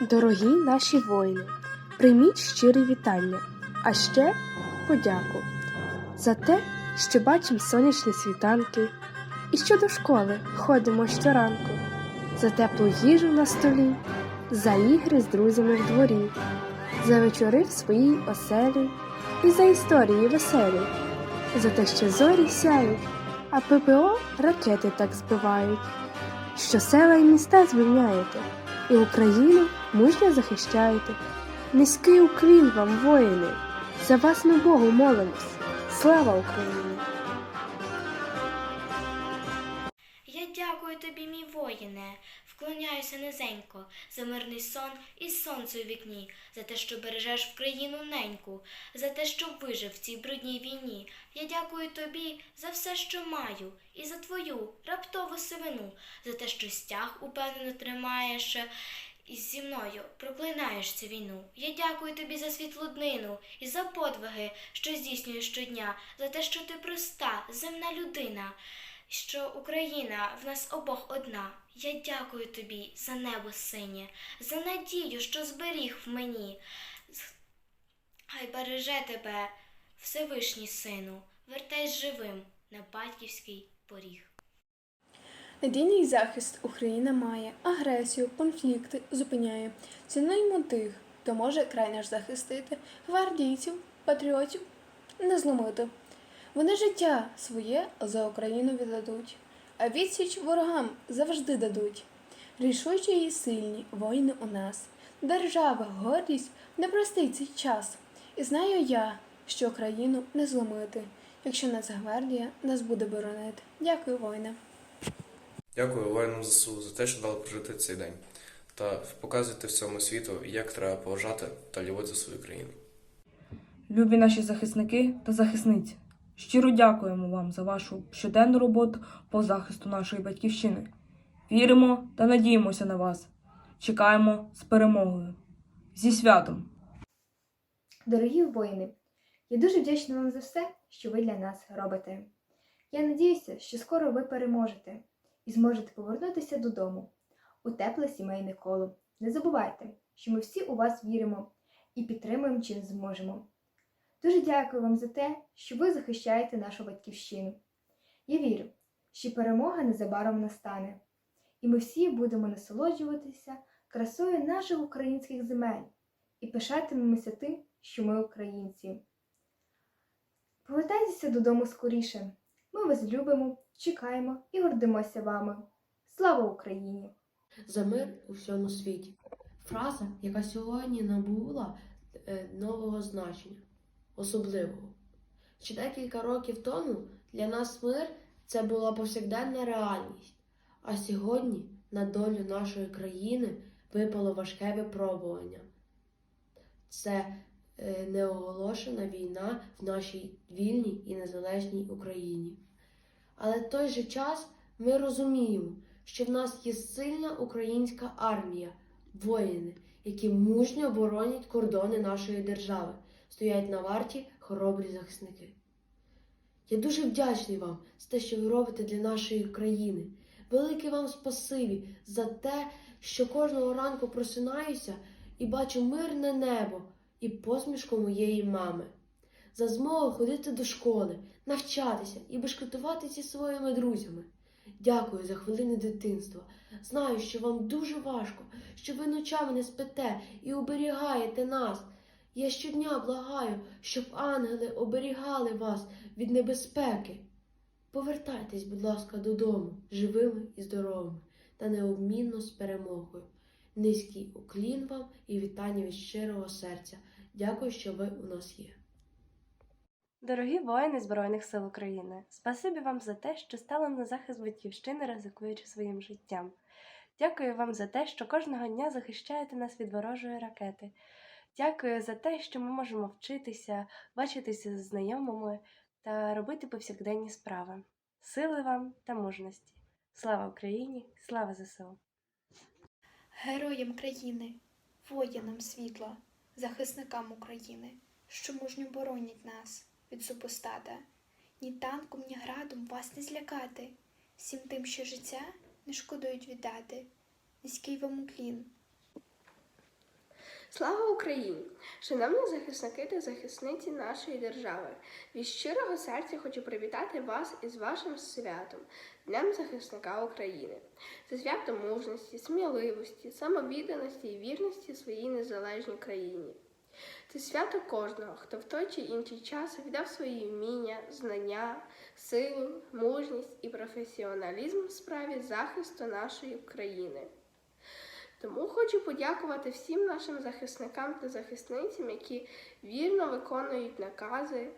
Дорогі наші воїни, прийміть щирі вітання, а ще подяку за те, що бачимо сонячні світанки, і що до школи ходимо щоранку, за теплу їжу на столі, за ігри з друзями в дворі, за вечори в своїй оселі і за історії веселі, за те, що зорі сяють, а ППО ракети так збивають, що села і міста звільняєте, і Україну мужньо захищаєте. Низький уклін вам, воїни, за вас ми Богу молимось. Слава Україні! Я дякую тобі, мій воїне, вклоняюся низенько за мирний сон і сонце у вікні, за те, що бережеш в країну неньку, за те, що вижив в цій брудній війні. Я дякую тобі за все, що маю, і за твою раптову сивину, за те, що стяг упевнено тримаєш. І зі мною проклинаєш цю війну. Я дякую тобі за світлу днину і за подвиги, що здійснюєш щодня, за те, що ти проста, земна людина що Україна в нас обох одна. Я дякую тобі за небо синє, за надію, що зберіг в мені. Хай береже тебе, Всевишній сину, вертайся живим на батьківський поріг. Надійний захист Україна має, агресію, конфлікти зупиняє. Цінуємо тих, хто може край наш захистити, гвардійців, патріотів не зломити. Вони життя своє за Україну віддадуть, а відсіч ворогам завжди дадуть. Рішучі і сильні воїни у нас, держава, гордість не простить цей час. І знаю я, що країну не зломити, якщо Нацгвардія нас буде боронити. Дякую, воїне. Дякую воїнам ЗСУ за те, що дали прожити цей день та показуйте всьому світу, як треба поважати та любити свою країну. Любі наші захисники та захисниці, щиро дякуємо вам за вашу щоденну роботу по захисту нашої батьківщини. Віримо та надіємося на вас. Чекаємо з перемогою. Зі святом! Дорогі воїни, я дуже вдячна вам за все, що ви для нас робите. Я надіюся, що скоро ви переможете і зможете повернутися додому у тепле сімейне коло. Не забувайте, що ми всі у вас віримо і підтримуємо чим зможемо. Дуже дякую вам за те, що ви захищаєте нашу батьківщину. Я вірю, що перемога незабаром настане, і ми всі будемо насолоджуватися красою наших українських земель і пишатимемося тим, що ми українці. Повертайтеся додому скоріше. Ми вас любимо, чекаємо і гордимося вами. Слава Україні! за мир у всьому світі. Фраза, яка сьогодні набула е, нового значення, особливого. Ще декілька років тому для нас мир це була повсякденна реальність, а сьогодні на долю нашої країни випало важке випробування. Це е, неоголошена війна в нашій вільній і незалежній Україні. Але в той же час ми розуміємо, що в нас є сильна українська армія, воїни, які мужньо боронять кордони нашої держави, стоять на варті хоробрі захисники. Я дуже вдячний вам за те, що ви робите для нашої країни. Велике вам спасибі за те, що кожного ранку просинаюся і бачу мирне небо і посмішку моєї мами. За змогу ходити до школи, навчатися і бешкетувати зі своїми друзями. Дякую за хвилини дитинства. Знаю, що вам дуже важко, що ви ночами не спите і оберігаєте нас. Я щодня благаю, щоб ангели оберігали вас від небезпеки. Повертайтесь, будь ласка, додому, живими і здоровими, та необмінно з перемогою. Низький уклін вам і вітання від щирого серця. Дякую, що ви у нас є. Дорогі воїни Збройних сил України, спасибі вам за те, що стали на захист батьківщини, ризикуючи своїм життям. Дякую вам за те, що кожного дня захищаєте нас від ворожої ракети. Дякую за те, що ми можемо вчитися, бачитися з знайомими та робити повсякденні справи. Сили вам та мужності. Слава Україні! Слава ЗСУ! Героям країни, воїнам світла, захисникам України, що мужньо боронять нас від супостата. Ні танком, ні градом вас не злякати, всім тим, що життя не шкодують віддати. Низький вам уклін. Слава Україні! Шановні захисники та захисниці нашої держави, від щирого серця хочу привітати вас із вашим святом, Днем захисника України. Це свято мужності, сміливості, самовідданості і вірності своїй незалежній країні. Це свято кожного, хто в той чи інший час віддав свої вміння, знання, силу, мужність і професіоналізм в справі захисту нашої країни. Тому хочу подякувати всім нашим захисникам та захисницям, які вірно виконують накази,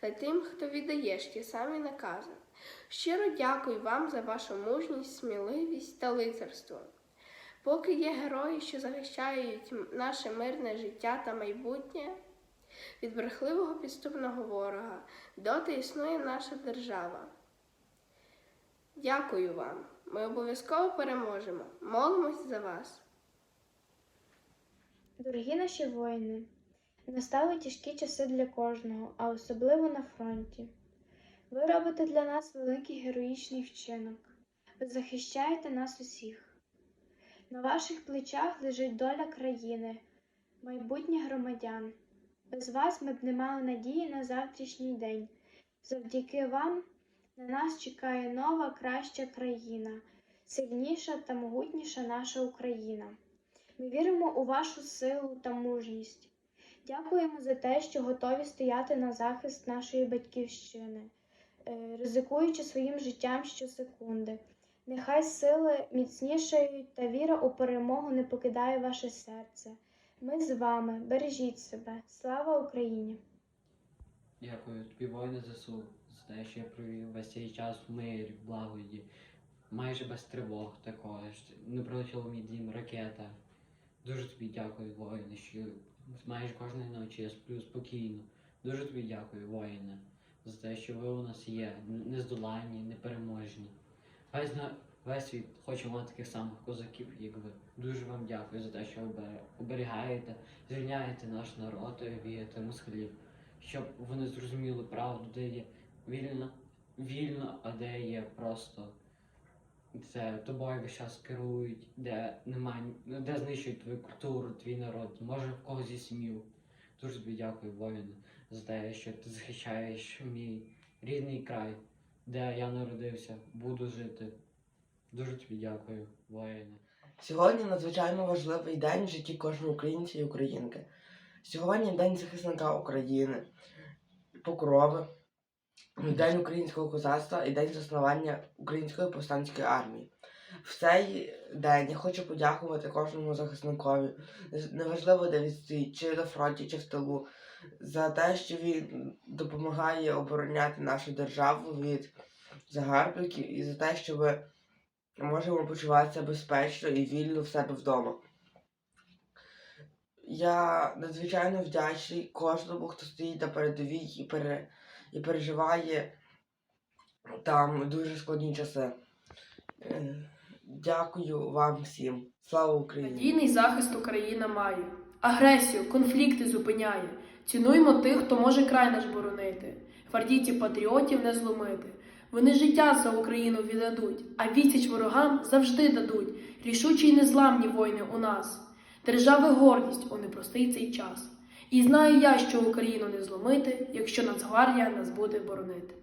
та тим, хто віддає ж ті самі накази. Щиро дякую вам за вашу мужність, сміливість та лицарство. Поки є герої, що захищають наше мирне життя та майбутнє від брехливого підступного ворога, доти існує наша держава. Дякую вам. Ми обов'язково переможемо. Молимось за вас. Дорогі наші воїни, настали тяжкі часи для кожного, а особливо на фронті. Ви робите для нас великий героїчний вчинок. Ви захищаєте нас усіх. На ваших плечах лежить доля країни, майбутнє громадян. Без вас ми б не мали надії на завтрашній день. Завдяки вам на нас чекає нова, краща країна, сильніша та могутніша наша Україна. Ми віримо у вашу силу та мужність. Дякуємо за те, що готові стояти на захист нашої батьківщини, е, ризикуючи своїм життям щосекунди. Нехай сили міцнішають та віра у перемогу не покидає ваше серце. Ми з вами, бережіть себе. Слава Україні! Дякую тобі, воїни ЗСУ, те, що я провів весь цей час в мирі, в благоді, майже без тривог також. Не прилетіла в мій дім ракета. Дуже тобі дякую, воїни, що майже кожної ночі я сплю спокійно. Дуже тобі дякую, воїни, за те, що ви у нас є, нездоланні, непереможні. Весь, на, весь світ хоче мати таких самих козаків, як ви. Дуже вам дякую за те, що оберігаєте, звільняєте наш народ від москалів щоб вони зрозуміли правду, де є вільно, вільно, а де є просто це тобою весь час керують, де немає, де знищують твою культуру, твій народ, може в когось зі сім'ю. Дуже тобі дякую, воїн, за те, що ти захищаєш мій рідний край, де я народився, буду жити. Дуже тобі дякую, воїне. Сьогодні надзвичайно важливий день в житті кожного українця і українки. Сьогодні День захисника України, Покрови, День українського козацтва і День заснування Української повстанської армії. В цей день я хочу подякувати кожному захисникові, неважливо де він стоїть, чи на фронті, чи в тилу, за те, що він допомагає обороняти нашу державу від загарбників і за те, що ми можемо почуватися безпечно і вільно в себе вдома. Я надзвичайно вдячний кожному, хто стоїть на передовій і, пере, і переживає там дуже складні часи. Е, Дякую вам всім. Слава Україні! Надійний захист Україна має. Агресію, конфлікти зупиняє. Цінуймо тих, хто може край наш боронити. Гвардійці патріотів не зломити. Вони життя за Україну віддадуть, а відсіч ворогам завжди дадуть. Рішучі й незламні воїни у нас. Держави гордість у непростий цей час. І знаю я, що Україну не зломити, якщо Нацгвардія нас буде боронити.